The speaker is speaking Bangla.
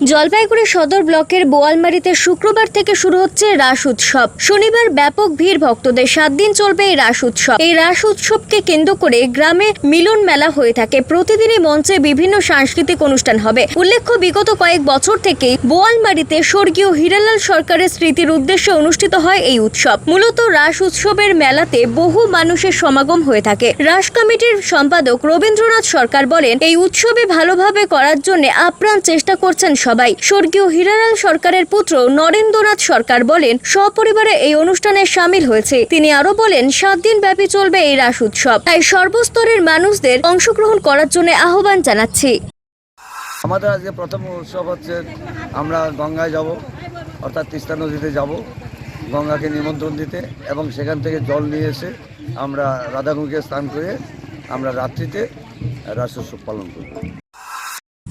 জলপাইগুড়ি সদর ব্লকের বোয়ালমারিতে শুক্রবার থেকে শুরু হচ্ছে রাস উৎসব। শনিবার ব্যাপক ভিড় ভক্তদের সাত দিন চলবে এই রাস উৎসব। এই রাস উৎসবকে কেন্দ্র করে গ্রামে মিলন মেলা হয়ে থাকে। প্রতিদিনই মঞ্চে বিভিন্ন সাংস্কৃতিক অনুষ্ঠান হবে। উল্লেখ্য, বিগত কয়েক বছর থেকেই বোয়ালমারিতে স্বর্গীয় হীরালাল সরকারের স্মৃতির উদ্দেশ্যে অনুষ্ঠিত হয় এই উৎসব। মূলত রাস উৎসবের মেলাতে বহু মানুষের সমাগম হয়ে থাকে। রাস কমিটির সম্পাদক রবীন্দ্রনাথ সরকার বলেন, এই উৎসবে ভালোভাবে করার জন্য আপ্রাণ চেষ্টা করছেন সবাই স্বর্গীয় হীরালাল সরকারের পুত্র নরেন্দ্রনাথ সরকার বলেন, সপরিবারে এই অনুষ্ঠানে সামিল হয়েছে। তিনি আরও বলেন, সাত দিন ব্যাপী চলবে এই রাস উৎসব। তাই সর্বস্তরের মানুষদের অংশগ্রহণ করার জন্য আহ্বান জানাচ্ছি। আমাদের আজকে প্রথম উৎসব হচ্ছে, আমরা গঙ্গায় যাব, অর্থাৎ তিস্তা নদীতে যাব, গঙ্গাকে নিমন্ত্রণ দিতে এবং সেখান থেকে জল নিয়ে এসে আমরা রাধাকুকে স্নান করে আমরা রাত্রিতে রাস উৎসব পালন করব।